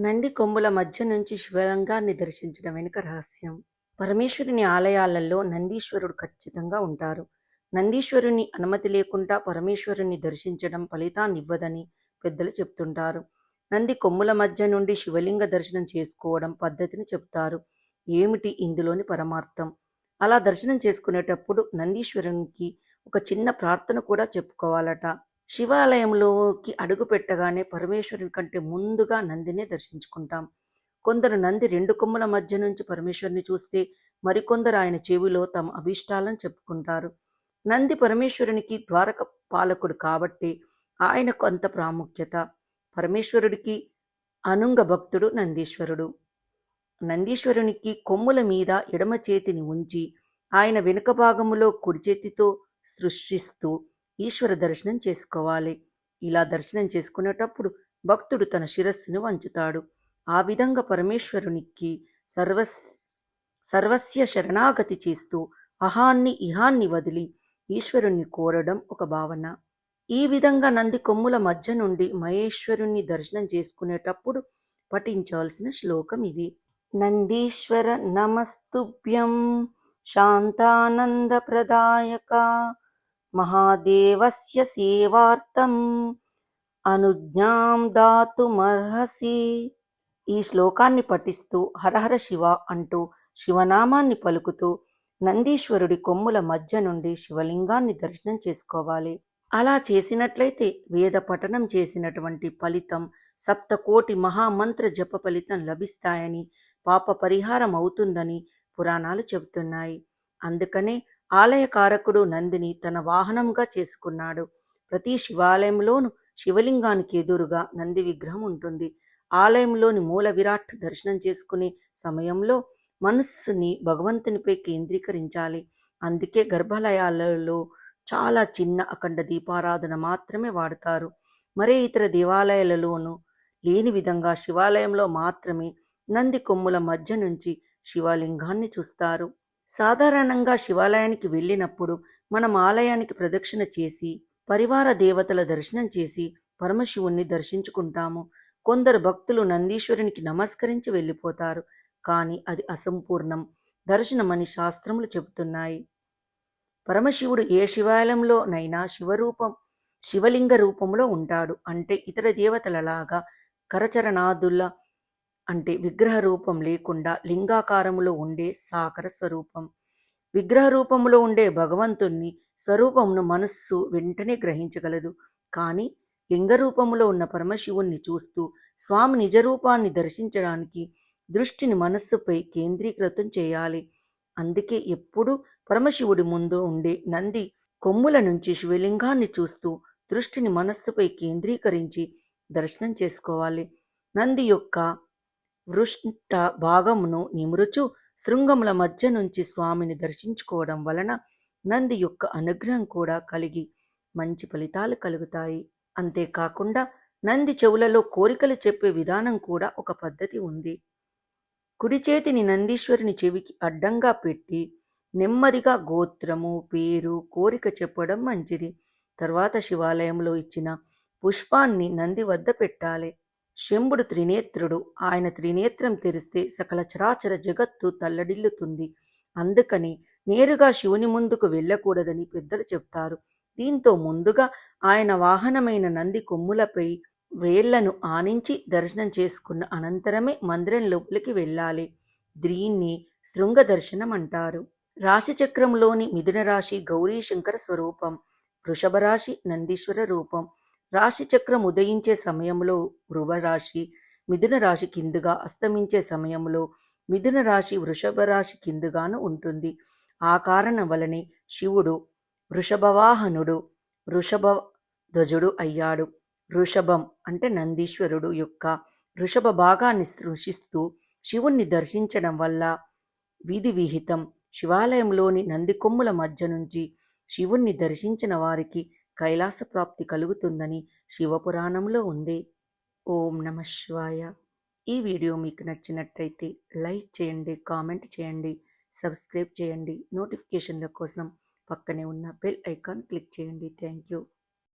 నంది కొమ్ముల మధ్య నుంచి శివలింగాన్ని దర్శించడం వెనుక రహస్యం. పరమేశ్వరుని ఆలయాలలో నందీశ్వరుడు ఖచ్చితంగా ఉంటారు. నందీశ్వరుని అనుమతి లేకుండా పరమేశ్వరుని దర్శించడం ఫలితాన్ని ఇవ్వదని పెద్దలు చెప్తుంటారు. నంది కొమ్ముల మధ్య నుండి శివలింగ దర్శనం చేసుకోవడం పద్ధతిని చెప్తారు. ఏమిటి ఇందులోని పరమార్థం? అలా దర్శనం చేసుకునేటప్పుడు నందీశ్వరునికి ఒక చిన్న ప్రార్థన కూడా చెప్పుకోవాలట. శివాలయంలోకి అడుగు పెట్టగానే పరమేశ్వరుని కంటే ముందుగా నందినే దర్శించుకుంటాం. కొందరు నంది రెండు కొమ్మల మధ్య నుంచి పరమేశ్వరుని చూస్తే మరికొందరు ఆయన చెవిలో తమ అభీష్టాలను చెప్పుకుంటారు. నంది పరమేశ్వరునికి ద్వారక పాలకుడు కాబట్టి ఆయనకు అంత ప్రాముఖ్యత. పరమేశ్వరుడికి అనుంగ భక్తుడు నందీశ్వరుడు. నందీశ్వరునికి కొమ్ముల మీద ఎడమ చేతిని ఉంచి ఆయన వెనుక భాగములో కుడి చేతితో సృష్టిస్తూ ఈశ్వర దర్శనం చేసుకోవాలి. ఇలా దర్శనం చేసుకునేటప్పుడు భక్తుడు తన శిరస్సును వంచుతాడు. ఆ విధంగా పరమేశ్వరునికి సర్వస్ సర్వస్య శరణాగతి చేస్తూ అహాన్ని ఇహాన్ని వదిలి ఈశ్వరుణ్ణి కోరడం ఒక భావన. ఈ విధంగా నంది కొమ్ముల మధ్య నుండి మహేశ్వరుణ్ణి దర్శనం చేసుకునేటప్పుడు పఠించాల్సిన శ్లోకం ఇది. నందీశ్వర నమస్తుభ్యం శాంతానంద ప్రదాయక మహాదేవస్య సేవార్థం. అనుజ్ఞాం దాతుమర్హసి. ఈ శ్లోకాన్ని పఠిస్తూ హరహర శివ అంటూ శివనామాన్ని పలుకుతూ నందీశ్వరుడి కొమ్ముల మధ్య నుండి శివలింగాన్ని దర్శనం చేసుకోవాలి. అలా చేసినట్లయితే వేద పఠనం చేసినటువంటి ఫలితం సప్తకోటి మహామంత్ర జప ఫలితం లభిస్తాయని పాప పరిహారం అవుతుందని పురాణాలు చెబుతున్నాయి. అందుకనే ఆలయకారకుడు నందిని తన వాహనంగా చేసుకున్నాడు. ప్రతి శివాలయంలోనూ శివలింగానికి ఎదురుగా నంది విగ్రహం ఉంటుంది. ఆలయంలోని మూల విరాట్ దర్శనం చేసుకునే సమయంలో మనస్సుని భగవంతునిపై కేంద్రీకరించాలి. అందుకే గర్భాలయాలలో చాలా చిన్న అఖండ దీపారాధన మాత్రమే వాడతారు. మరే ఇతర దేవాలయాలలోనూ లేని విధంగా శివాలయంలో మాత్రమే నంది కొమ్ముల మధ్య నుంచి శివలింగాన్ని చూస్తారు. సాధారణంగా శివాలయానికి వెళ్ళినప్పుడు మనం ఆలయానికి ప్రదక్షిణ చేసి పరివార దేవతల దర్శనం చేసి పరమశివుణ్ణి దర్శించుకుంటాము. కొందరు భక్తులు నందీశ్వరునికి నమస్కరించి వెళ్ళిపోతారు. కానీ అది అసంపూర్ణం. దర్శనమని శాస్త్రములు చెబుతున్నాయి. పరమశివుడు ఏ శివాలయంలోనైనా శివరూపం శివలింగ రూపంలో ఉంటాడు. అంటే ఇతర దేవతలలాగా కరచరణాదుల అంటే విగ్రహ రూపం లేకుండా లింగాకారములో ఉండే సాకర స్వరూపం. విగ్రహ రూపంలో ఉండే భగవంతుణ్ణి స్వరూపమును మనస్సు వెంటనే గ్రహించగలదు. కానీ లింగ రూపంలో ఉన్న పరమశివుణ్ణి చూస్తూ స్వామి నిజరూపాన్ని దర్శించడానికి దృష్టిని మనస్సుపై కేంద్రీకృతం చేయాలి. అందుకే ఎప్పుడూ పరమశివుడి ముందు ఉండే నంది కొమ్ముల నుంచి శివలింగాన్ని చూస్తూ దృష్టిని మనస్సుపై కేంద్రీకరించి దర్శనం చేసుకోవాలి. నంది యొక్క వృష్ట భాగమును నిమురుచు శృంగముల మధ్య నుంచి స్వామిని దర్శించుకోవడం వలన నంది యొక్క అనుగ్రహం కూడా కలిగి మంచి ఫలితాలు కలుగుతాయి. అంతేకాకుండా నంది చెవులలో కోరికలు చెప్పే విధానం కూడా ఒక పద్ధతి ఉంది. కుడి చేతిని నందీశ్వరుని చెవికి అడ్డంగా పెట్టి నెమ్మదిగా గోత్రము పేరు కోరిక చెప్పడం మంచిది. తర్వాత శివాలయంలో ఇచ్చిన పుష్పాన్ని నంది వద్ద పెట్టాలి. శంభుడు త్రినేత్రుడు. ఆయన త్రినేత్రం తెరిస్తే సకల చరాచర జగత్తు తల్లడిల్లుతుంది. అందుకని నేరుగా శివుని ముందుకు వెళ్ళకూడదని పెద్దలు చెప్తారు. దీంతో ముందుగా ఆయన వాహనమైన నంది కొమ్ములపై వేళ్ళను ఆనించి దర్శనం చేసుకున్న అనంతరమే మందిరం లోపలికి వెళ్ళాలి. దీన్ని శృంగ దర్శనం అంటారు. రాశిచక్రంలోని మిథున రాశి గౌరీ శంకర స్వరూపం వృషభ రాశి నందీశ్వర రూపం రాశి చక్రం ఉదయించే సమయంలో వృవరాశి మిథున రాశి కిందుగా అస్తమించే సమయంలో మిథున రాశి వృషభ రాశి కిందుగాను ఉంటుంది. ఆ కారణం వలనే శివుడు వృషభవాహనుడు వృషభ ధ్వజుడు అయ్యాడు. వృషభం అంటే నందీశ్వరుడు యొక్క వృషభ భాగాన్ని సృషిస్తూ శివుణ్ణి దర్శించడం వల్ల విధి విహితం శివాలయంలోని నంది కొమ్ముల మధ్య నుంచి శివుణ్ణి దర్శించిన వారికి కైలాస ప్రాప్తి కలుగుతుందని శివపురాణంలో ఉంది. ఓం నమ శివాయ. ఈ వీడియో మీకు నచ్చినట్టయితే లైక్ చేయండి కామెంట్ చేయండి సబ్స్క్రైబ్ చేయండి. నోటిఫికేషన్ల కోసం పక్కనే ఉన్న బెల్ ఐకాన్ క్లిక్ చేయండి. Thank you.